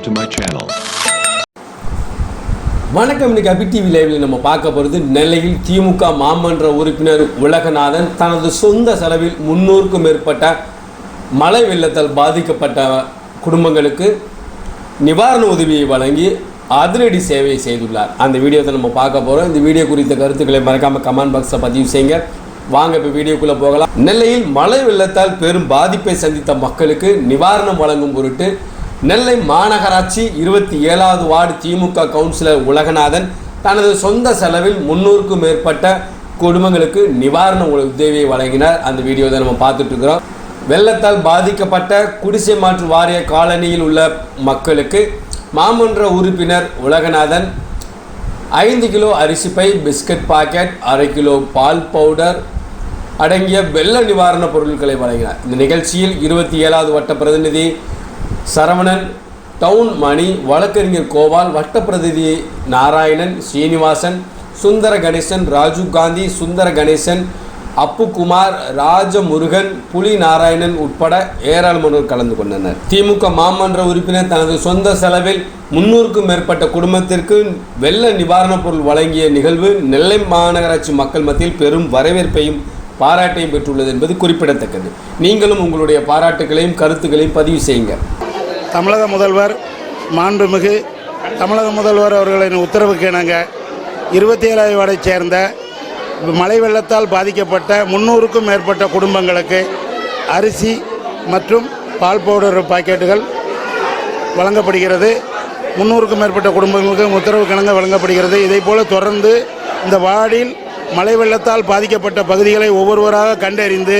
subscribe to my channel. வணக்கம் இன்னைக்கு அபி TV லைவில் நம்ம பார்க்க போகிறது நெல்லையில் திமுக மாமன்ற உறுப்பினர் உலகநாதன். தனது சொந்த செலவில் முன்னூறுக்கும் மேற்பட்ட மழை வெள்ளத்தால் பாதிக்கப்பட்ட குடும்பங்களுக்கு நிவாரண உதவியை வழங்கி அதிரடி சேவையை செய்துள்ளார். அந்த வீடியோவை நம்ம பார்க்க போகிறோம் இந்த வீடியோ குறித்த கருத்துக்களை மறக்காமல் கமெண்ட் பாக்ஸை பதிவு செய்யுங்க. வாங்க இப்போ வீடியோக்குள்ளே போகலாம். நெல்லையில் மழை வெள்ளத்தால் பெரும் பாதிப்பை சந்தித்த மக்களுக்கு நிவாரணம் வழங்கும் பொருட்டு நெல்லை மாநகராட்சி இருபத்தி ஏழாவது வார்டு திமுக கவுன்சிலர் உலகநாதன் தனது சொந்த செலவில் முன்னூறுக்கும் மேற்பட்ட குடும்பங்களுக்கு நிவாரண உதவியை வழங்கினார். அந்த வீடியோ தான் நம்ம பார்த்துட்டு இருக்கிறோம். வெள்ளத்தால் பாதிக்கப்பட்ட குடிசை மாற்று வாரிய காலனியில் உள்ள மக்களுக்கு மாமன்ற உறுப்பினர் உலகநாதன் ஐந்து கிலோ அரிசி பை பிஸ்கட் பாக்கெட் அரை கிலோ பால் பவுடர் அடங்கிய வெள்ள நிவாரணப் பொருட்களை வழங்கினார். இந்த நிகழ்ச்சியில் இருபத்தி ஏழாவது வட்ட பிரதிநிதி சரவணன் டவுன் மணி வழக்கறிஞர் கோபால் வட்டப்பிரதிநிதி நாராயணன் ஸ்ரீனிவாசன் சுந்தர கணேசன் ராஜீவ் காந்தி சுந்தர கணேசன் அப்புகுமார் ராஜமுருகன் புலி நாராயணன் உட்பட ஏராளமானோர் கலந்து கொண்டனர். திமுக மாமன்ற உறுப்பினர் தனது சொந்த செலவில் முன்னூறுக்கும் மேற்பட்ட குடும்பத்திற்கு வெள்ள நிவாரணப் பொருள் வழங்கிய நிகழ்வு நெல்லை மாநகராட்சி மக்கள் மத்தியில் பெரும் வரவேற்பையும் பாராட்டையும் பெற்றுள்ளது என்பது குறிப்பிடத்தக்கது. நீங்களும் உங்களுடைய பாராட்டுகளையும் கருத்துக்களையும் பதிவு செய்யுங்கள். தமிழக முதல்வர் மாண்புமிகு தமிழக முதல்வர் அவர்களின் உத்தரவுக்கு இணங்க இருபத்தி ஏழாவது வார்டைச் சேர்ந்த மழை வெள்ளத்தால் பாதிக்கப்பட்ட முந்நூறுக்கும் மேற்பட்ட குடும்பங்களுக்கு அரிசி மற்றும் பால் பவுடர் பாக்கெட்டுகள் வழங்கப்படுகிறது. முந்நூறுக்கும் மேற்பட்ட குடும்பங்களுக்கு உத்தரவு கிணங்க வழங்கப்படுகிறது. இதைப்போல தொடர்ந்து இந்த வார்டில் மழை வெள்ளத்தால் பாதிக்கப்பட்ட பகுதிகளை ஒவ்வொருவராக கண்டறிந்து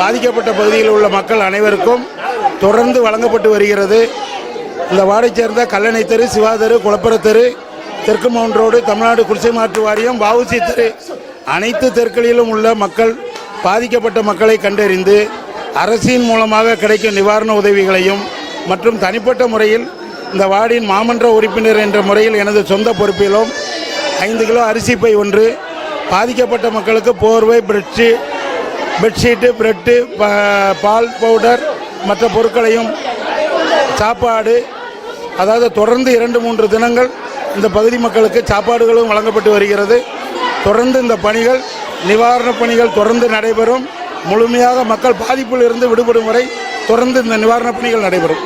பாதிக்கப்பட்ட பகுதியில் உள்ள மக்கள் அனைவருக்கும் தொடர்ந்து வழங்கப்பட்டு வருகிறது. இந்த வார்டை சேர்ந்த கல்லணை தெரு சிவாதரு குளப்பரத்தெரு தெரு தெற்கு மவுண்ட் ரோடு தமிழ்நாடு குடிசை மாற்று வாரியம் வவுசி தெரு அனைத்து தெற்களிலும் உள்ள மக்கள் பாதிக்கப்பட்ட மக்களை கண்டறிந்து அரசின் மூலமாக கிடைக்கும் நிவாரண உதவிகளையும் மற்றும் தனிப்பட்ட முறையில் இந்த வார்டின் மாமன்ற உறுப்பினர் என்ற முறையில் எனது சொந்த பொறுப்பிலும் ஐந்து கிலோ அரிசி பை ஒன்று பாதிக்கப்பட்ட மக்களுக்கு போர்வை பெட்ஷீ பெட்ஷீட்டு பிரெட்டு பால் பவுடர் மற்ற பொருட்களையும் சாப்பாடு அதாவது தொடர்ந்து இரண்டு மூன்று தினங்கள் இந்த பகுதி மக்களுக்கு சாப்பாடுகளும் வழங்கப்பட்டு வருகிறது. தொடர்ந்து இந்த பணிகள் நிவாரணப் பணிகள் தொடர்ந்து நடைபெறும். முழுமையாக மக்கள் பாதிப்பில் இருந்து விடுபடும் வரை தொடர்ந்து இந்த நிவாரணப் பணிகள் நடைபெறும்.